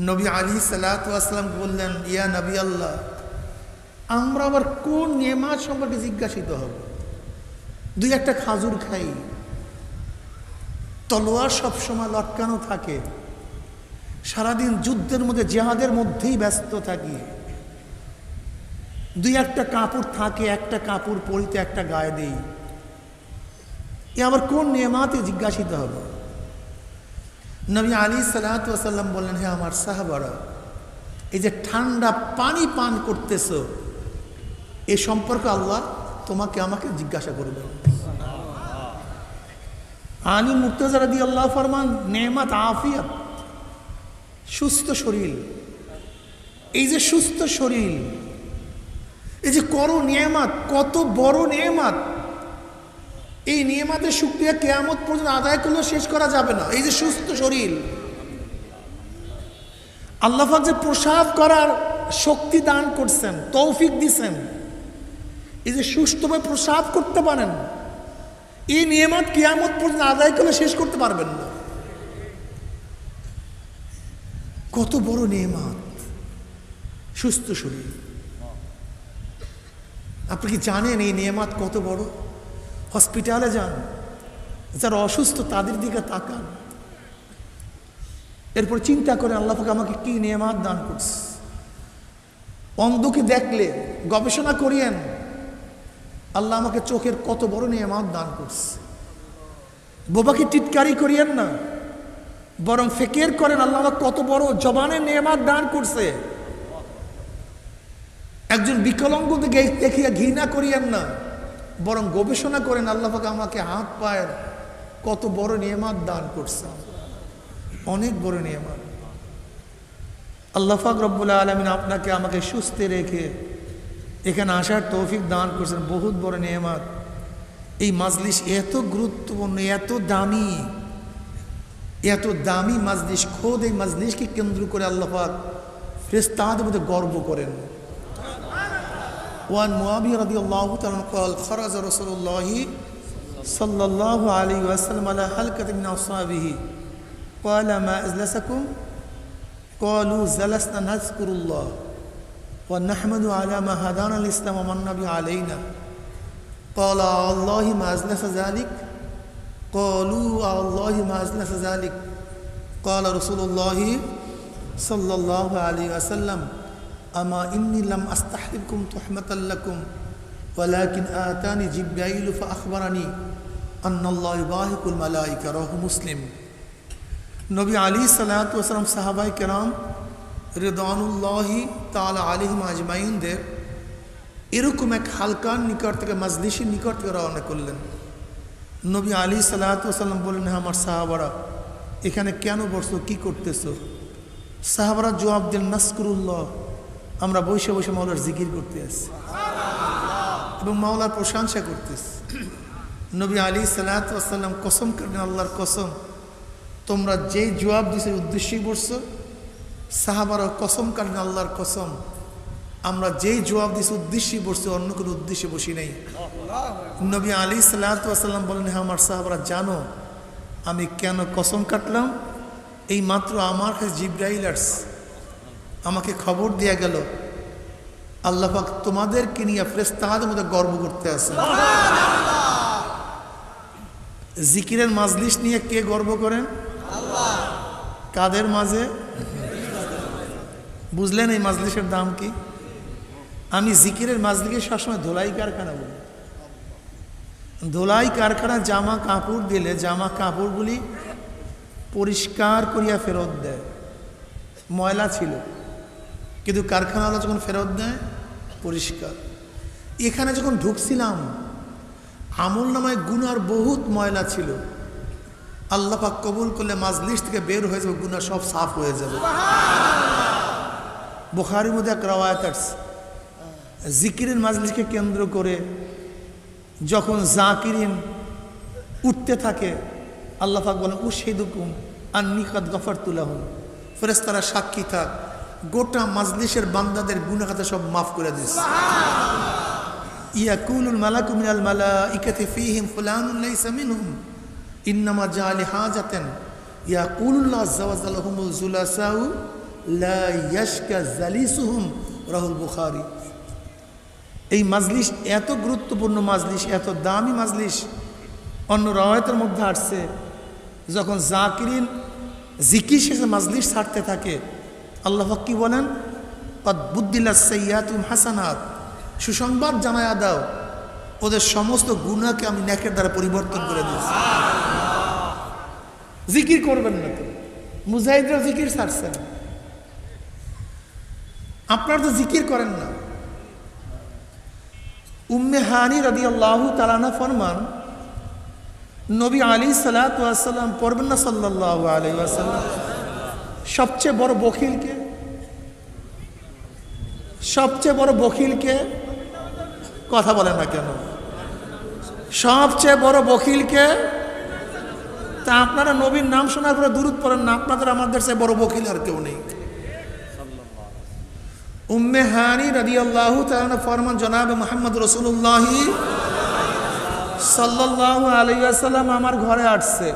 নবী আলী সালাতাম বললেন, ইয়া নবী আল্লাহ, আমরা আবার কোন নেমাজ সম্পর্কে জিজ্ঞাসিত হব? দুই একটা খাজুর খাই। তলোয়ার সবসময় লটকানো থাকে। সারাদিন যুদ্ধের মধ্যে, জেহাদের মধ্যেই ব্যস্ত থাকি। দুই একটা কাপড় থাকে, একটা কাপড় পরিতে, একটা গায়ে দেই। এ আবার কোন নিয়মাতে জিজ্ঞাসিত হবে? নবী আলী সালাতাম বললেন হ্যাঁ আমার সাহাবারা, এই যে ঠান্ডা পানি পান করতেছ, এ সম্পর্কে আল্লাহ তোমাকে আমাকে জিজ্ঞাসা করবে আলী দিয়ে আল্লাহ ফরমান, নেমাত, আফিয়াত, সুস্থ শরীর। এই যে সুস্থ শরীর, এই যে করো নিয়ামাত কত বড় নিয়ামাত এই নিয়মাতের শুক্রিয়া কেয়ামত পর্যন্ত আদায় করলেও শেষ করা যাবে না। এই যে সুস্থ শরীর। আল্লাহাক যে প্রসাব করার শক্তি দান করছেন, তৌফিক দিছেন, এই যে সুস্থভাবে প্রসাব করতে পারেন, এই নিয়মাত কেয়ামত পর্যন্ত আদায় করলে শেষ করতে পারবেন না। কত বড় নিয়মাত। সুস্থ শরীর। আপনি কি জানেন এই নিয়মাত কত বড়? হসপিটালে যান, যারা অসুস্থ তাদের দিকে তাকান। এরপর চিন্তা করে আল্লাহকে আমাকে কি নিয়মাত দান করছে। অন্ধকে দেখলে, গবেষণা করিয়েন, আল্লাহ আমাকে চোখের কত বড় নিয়মাত দান করছে। বোবাকে টিটকারি করিয়েন না, বরং ফেকের করেন, আল্লাহ আমাকে কত বড় জবানের নিয়মাত দান করছে। একজন বিকলাঙ্গ দেখিয়া ঘৃণা করিয়েন না বরং গবেষণা করেন আল্লাহাক আমাকে হাত পায়ের কত বড় নিয়মাত দান করছে। অনেক বড় নিয়মাত। আল্লাহাক রব্বুল্লাহ আলমিন আপনাকে আমাকে সুস্থে রেখে এখানে আসার তৌফিক দান করছেন, বহুত বড় নিয়মাত। এই মাজলিস এত গুরুত্বপূর্ণ, এত দামি এত দামি মাজলিস খোদ এই মাজলিসকে কেন্দ্র করে আল্লাহাক ফ্রেস্তাদের মধ্যে গর্ব করেন। وعن معاوية رضي الله تعالى قال خرج رسول الله صلى الله عليه وسلم على حلقة من أصحابه قال ما أجلسكم؟ قالوا جلسنا نذكر الله ونحمد على ما هدانا الإسلام ومن نبي علينا. قال الله ما أجلس ذلك؟ قالوا الله ما أجلس ذلك؟ قال رسول الله صلى الله عليه وسلم. আমা ইন্নিলাম আস্তাহিবকুম তহমতাল্লাকুম ওয়ালাকিন আতানি জিব্রাইল ফা আখবরানি আন্নাল্লাহ বাহিকুল মালাইকা, রহ মুসলিম। নবী আলী সালাতাম সাহাবাই কেরাম রেদানুল্লাহি তালা আলিহিম আজমাইনদের এরকম এক হালকার নিকট থেকে, মাজলিসের নিকট থেকে রওনা করলেন। নবী আলী সাল্লাম বললেন হ্যাঁ আমার সাহাবারা, এখানে কেন বসো কি করতেছ? সাহাবারা জবাব দিলেন, নাসকুরুল্লাহ আমরা বসে বসে মাওলার জিকির করতে আসছি। এবং মাওলার প্রশংসা করতেছি নবী আলী সালাতাম কসম করেন আল্লাহর কসম, তোমরা যে জবাব দিছে উদ্দেশ্যেই বসছো সাহাবারও কসম কাটেন আল্লাহর কসম, আমরা যেই জবাব দিছি, উদ্দেশ্যেই বসছি অন্য কোনো উদ্দেশ্যে বসি নাই। নবী আলী সাল্লাম বলেন হ্যাঁ আমার সাহাবারা জানো, আমি কেন কসম কাটলাম? এই মাত্র আমার কাছে জিব্রাইল আসছে। আমাকে খবর দেয়া গেল আল্লাহ পাক তোমাদেরকে নিয়ে ফ্রেস্তাদের মধ্যে গর্ব করতে আছে জিকিরের মাজলিস নিয়ে কে গর্ব করেন? কাদের মাঝে? বুঝলেন এই মাজলিসের দাম কি? আমি জিকিরের মাজলিকে সবসময় ধোলাই কারখানা বলি। ধোলাই কারখানা জামা কাপড় দিলে জামা কাপড়গুলি পরিষ্কার করিয়া ফেরত দেয়। ময়লা ছিল। কিন্তু কারখানাওয়ালা যখন ফেরত দেয় পরিষ্কার। এখানে যখন ঢুকছিলাম আমল নামায় গুনার বহুত ময়লা ছিল। আল্লাহ পাক কবুল করলে মাজলিস থেকে বের হয়ে যাবে গুনা সব সাফ হয়ে যাবে। বোখারির মধ্যে এক রাওয়ায়ত আসছে জিকিরের মাজলিসকে কেন্দ্র করে যখন জাকিরিন উঠতে থাকে আল্লাহ পাক বলেন উশেদুকুম আর নিকাত গফর তুলাহুম ফেরেস্তারা সাক্ষী থাক। গোটা মাজলিসের বান্দাদের গুনাখাতা সব মাফ করে দিচ্ছে ইয়াকুলুল মালাকু মিনাল মালাইকাতি ফীহিম ফুলানুন লাইসা মিনহুম। ইন্নামা জালি হাজাতেন। ইয়াকুলুল্লাহ আযজা ওয়া জাল্লা হুমুল জুলাসাউ লা ইয়াশকা জালিসুহুম। রাহুল বুখারি। এই মাজলিস এত গুরুত্বপূর্ণ মাজলিস এত দামি মাজলিস। অন্য রওয়ায়তের মধ্যে আসছে যখন জাকিরিন জিকির শেষে মাজলিস ছাড়তে থাকে আল্লাহ কি বলেন? বুদ্দিল্লা সৈয়াতুম হাসানাত। সুসংবাদ জানায়া দাও, ওদের সমস্ত গুণাকে আমি ন্যাকের দ্বারা পরিবর্তন করে দিয়েছি। জিকির করবেন না তো। মুজাহিদরা জিকির ছাড়ছেন আপনারা তো জিকির করেন না। উম্মে হানি রদি আল্লাহ তালানা ফরমান, নবী আলী সালাতাম পড়বেন না সাল্লাহ আলী আসাল্লাম সবচেয়ে বড় বকিলকে সবচেয়ে বড় বকিলকে কথা বলেন না কেন? সবচেয়ে বড় বকিলকে তা আপনারা নবীর নাম শোনার পরে দূরত পড়েন না, আপনাদের আমাদের সে বড় বকিল আর কেউ নেই। উম্মে হানি রদি আল্লাহ ফরমান, জনাব মোহাম্মদ রসুল্লাহি সাল্লাহ আলাইসাল্লাম আমার ঘরে আসছে।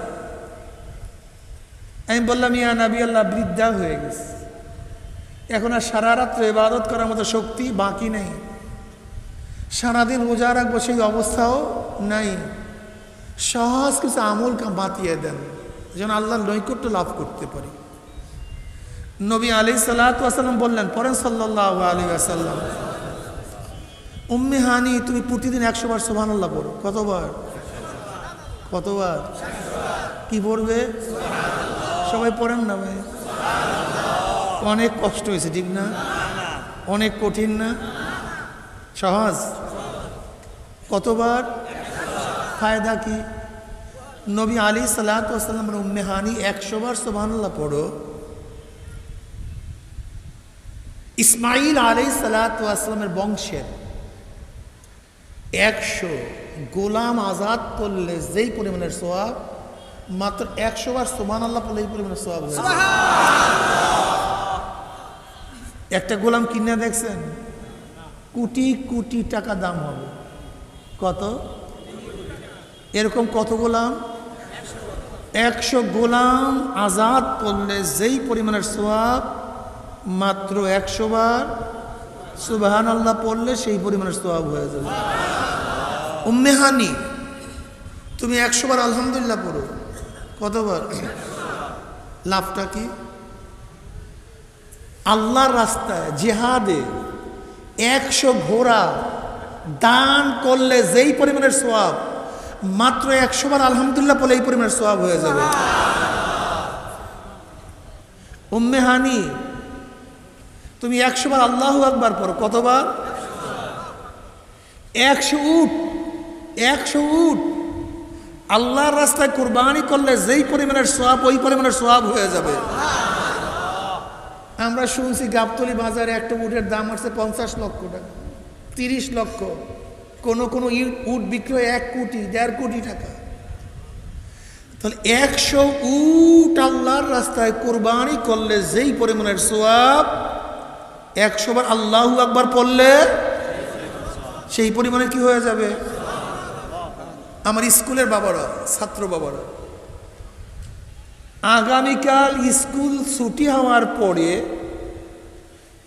আমি বললাম, ইয়া নবী আল্লাহ, বৃদ্ধা হয়ে গেছে। এখন আর সারা রাত্র ইবাদত করার মতো শক্তি বাকি নেই। সারাদিন রোজা রাখব সেই অবস্থাও নাই। সহজ কিছু আমল বাতিয়ে দেন, যেন আল্লাহর নৈকট্য লাভ করতে পারি। নবী আলি সাল্লাম বললেন পরেন সাল্লাহ আলী আসাল্লাম উম্মে হানি, তুমি প্রতিদিন একশো বার সোহান আল্লাহ পড়ো। কতবার? কতবার? কি পড়বে? সবাই পড়েন না ভাই? অনেক কষ্ট হয়েছে, ঠিক না? অনেক কঠিন না? সহজ? কতবার? ফায়দা কি? নবী আলী সাল্লাম উম্মে হানি একশো বার সোহানুল্লাহ পড়ো। ইসমাইল আলী সালাতামের বংশের একশো গোলাম আজাদ করলে যেই পরিমাণের সোয়াব মাত্র একশো বার সোমান আল্লাহ পড়লে এই হয়ে যায়। একটা গোলাম কিনে দেখছেন কোটি কোটি টাকা দাম হবে। কত? এরকম কত গোলাম? একশো গোলাম আজাদ করলে যেই পরিমাণের সোয়াব মাত্র একশো বার সুবাহান আল্লাহ পড়লে সেই পরিমাণের সোয়াব হয়ে যাবে। উম্মেহানি তুমি একশো বার আলহামদুলিল্লাহ পড়ো। কতবার? লাভটা কি? আল্লাহর রাস্তায় জেহাদে একশো ঘোড়া দান করলে যেই পরিমাণের সোয়াব মাত্র একশো বার আলহামদুলিল্লাহ পড়লে এই পরিমাণের সোয়াব হয়ে যাবে। উম্মেহানি তুমি একশো বার আল্লাহ একবার পর কতবার? একশো উঠ একশো উঠ। আল্লাহর রাস্তায় কোরবানি করলে যেই পরিমাণের সোয়াব ওই পরিমাণের সোয়াব হয়ে যাবে। আমরা শুনছি গাবতলি বাজারে একটা উটের দাম আসছে পঞ্চাশ লক্ষ টাকা, তিরিশ লক্ষ। কোনো কোনো উট বিক্রয় এক কোটি, দেড় কোটি টাকা। তাহলে একশো উট আল্লাহর রাস্তায় কোরবানি করলে যেই পরিমাণের সোয়াব একশো বার আল্লাহ একবার পড়লে সেই পরিমাণে কি হয়ে যাবে? আমার স্কুলের বাবারা, ছাত্র বাবারা। আগামীকাল স্কুল ছুটি হওয়ার পরে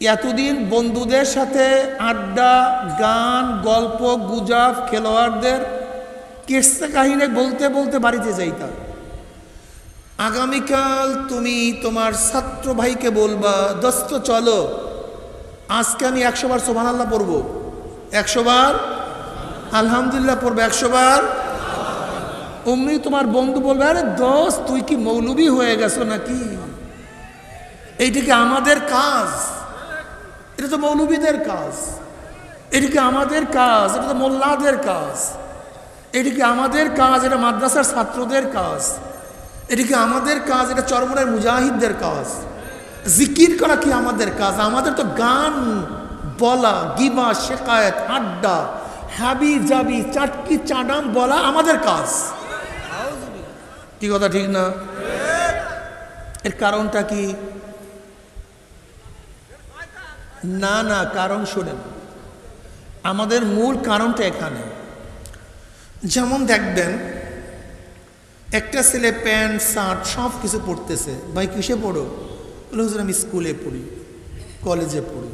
এতদিন বন্ধুদের সাথে আড্ডা, গান, গল্প, গুজব, খেলোয়াড়দের কেসা কাহিনী বলতে বলতে বাড়িতে যাইতাম। আগামীকাল তুমি তোমার ছাত্র ভাইকে বলবা, দস্ত, চলো, আজকে আমি একশো বার সোমান আল্লাহ পড়ব। একশো বার? আলহামদুলিল্লাহ পড়বে একশো বার। অমনি তোমার বন্ধু বলবে, আরে দোষ, তুই কি মৌলবী হয়ে গেছো নাকি? এইটা কি আমাদের কাজ? এটা তো মৌলবীদের কাজ। এটা কি আমাদের কাজ? এটা তো মোল্লাদের কাজ। এটা কি আমাদের কাজ? এটা মাদ্রাসার ছাত্রদের কাজ। এটা কি আমাদের কাজ? এটা চরমনের মুজাহিদদের কাজ। জিকির করা কি আমাদের কাজ? আমাদের তো গান বলা, গিবা, শেখায়ত, আড্ডা হাবি জাবি চাটকি চাডাম বলা আমাদের কাজ। কি কথা ঠিক না? এর কারণটা কি? না না, কারণ শোনেন। আমাদের মূল কারণটা এখানে। যেমন দেখবেন, একটা ছেলে প্যান্ট, শার্ট, সব কিছু পড়তেছে ভাই, কিসে পড়ো? বলে, হুজুর, আমি স্কুলে পড়ি, কলেজে পড়ি।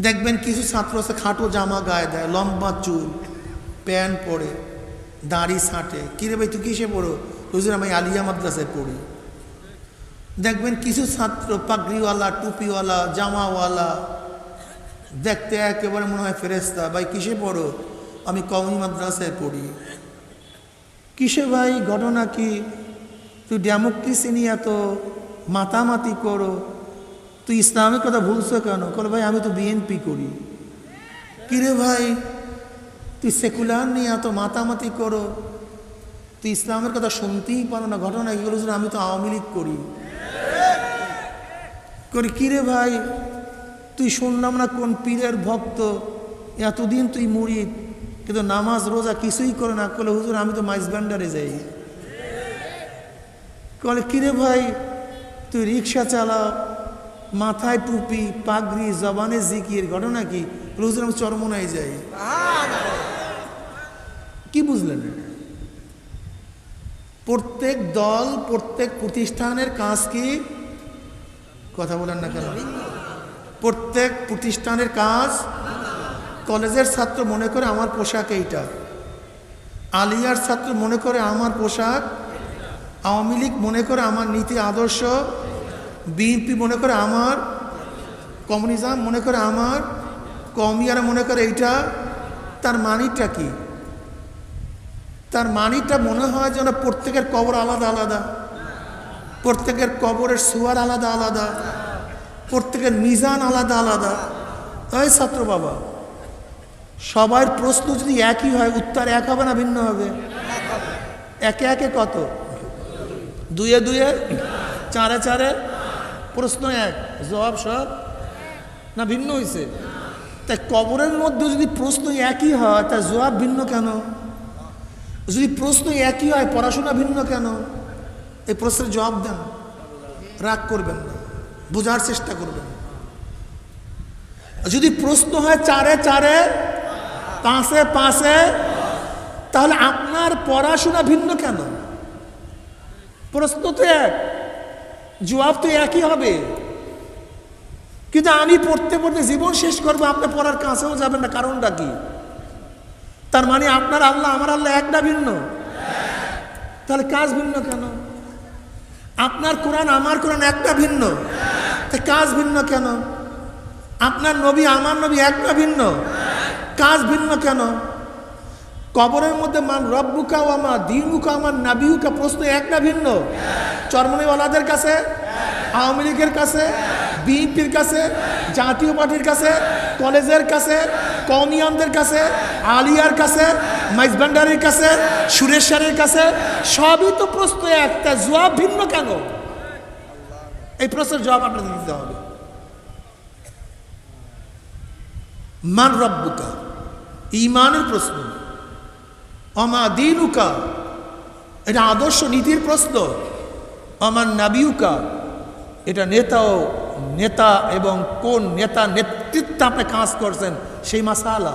দেখবেন কিছু ছাত্র আছে, খাটো জামা গায়ে দেয়, লম্বা চুল, প্যান্ট পরে। দাড়ি ছাঁটে। কিরে ভাই, তুই কিসে পড়ো? হুজুর, আমি আলিয়া মাদ্রাসায় পড়ি। দেখবেন কিছু ছাত্র পাগড়িওয়ালা, টুপিওয়ালা, জামাওয়ালা, দেখতে একেবারে মনে হয় ফেরেস্তা ভাই, কিসে পড়ো? আমি কওমি মাদ্রাসায় পড়ি। কিসে ভাই, ঘটনা কি? তুই ডেমোক্রেসি নিয়ে এত মাতামাতি করো। তুই ইসলামের কথা ভুলছো কেন? কল ভাই, আমি তো বিএনপি করি। কিরে ভাই? তুই সেকুলার নিয়ে এত মাতামাতি করো। তুই ইসলামের কথা শুনতেই পারো না, ঘটনা এগুলো শুনে আমি তো আওয়ামী লীগ করি। করি কিরে ভাই? তুই শুনলাম না কোন পীরের ভক্ত? এতদিন তুই মুড়ি কিন্তু নামাজ, রোজা কিছুই করে না। করলে হুজুর, আমি তো মাইস ব্যান্ডারে যাই। কলে কিরে ভাই? তুই রিক্সা চালা, মাথায় টুপি, পাগড়ি, জবানে জিকির, ঘটনা কি? হুজুর, আমি চরমনায় যাই। কি বুঝলেন প্রত্যেক দল, প্রত্যেক প্রতিষ্ঠানের কাজ কি? কথা বলেন না কেন? প্রত্যেক প্রতিষ্ঠানের কাজ? কলেজের ছাত্র মনে করে আমার পোশাক এইটা। আলিয়ার ছাত্র মনে করে আমার পোশাক। আওয়ামী লীগ মনে করে আমার নীতি আদর্শ। বিএনপি মনে করে আমার। কমিউনিজম মনে করে আমার। কমিয়ারা মনে করে এইটা। তার মানিটা কি? তার মানিটা মনে হয় যেন প্রত্যেকের কবর আলাদা আলাদা। প্রত্যেকের কবরের সুয়ার আলাদা আলাদা। প্রত্যেকের মিজান আলাদা আলাদা। ওই ছাত্র বাবা, সবার প্রশ্ন যদি একই হয়, উত্তর এক হবে না ভিন্ন হবে? একে একে কত? দুয়ে দুয়ে, চারে চারে, প্রশ্ন এক, জবাব সব? না ভিন্ন হয়েছে তাই কবরের মধ্যে যদি প্রশ্ন একই হয়, তার জবাব ভিন্ন কেন? যদি প্রশ্ন একই হয়, পড়াশোনা ভিন্ন কেন? এই প্রশ্নের জবাব দেন। রাগ করবেন না। বোঝার চেষ্টা করবেন। যদি প্রশ্ন হয় চারে চারে, পাঁচে পাঁচে, তাহলে আপনার পড়াশোনা ভিন্ন কেন? প্রশ্ন তো এক, জবাব তো একই হবে। কিন্তু আমি পড়তে পড়তে জীবন শেষ করব, আপনি পড়ার কাছেও যাবেন না, কারণটা কি? তার মানে আপনার আল্লাহ, আমার আল্লাহ একটা ভিন্ন। তাহলে কাজ ভিন্ন কেন? আপনার কোরআন, আমার কোরআন একটা ভিন্ন। তা কাজ ভিন্ন কেন? আপনার নবী, আমার নবী একটা ভিন্ন। কাজ ভিন্ন কেন? কবরের মধ্যে মান রব্বুকা ও আমার দিনুকা আমার নাবিউকা প্রশ্ন একটা ভিন্ন। চরমনিওয়ালাদের কাছে? আওয়ামী লীগের কাছে? বিএনপির কাছে, জাতীয় পার্টির কাছে, কলেজের কাছে কমিয়ানদের কাছে, আলিয়ার কাছে মাইজবান্ডারের কাছে সুরেশ্বরের কাছে, সবই তো প্রশ্ন একটা, জবাব ভিন্ন কেন? এই প্রশ্নের জবাব আপনাদের দিতে হবে। মান রব্বুকা, ইমানের প্রশ্ন। অমা দিনুকা, এটা আদর্শ নীতির প্রশ্ন। আমার নাবিউকা, এটা নেতা ও নেতা এবং কোন নেতা নেতৃত্বে আপনি কাজ করছেন সেই মাসালা।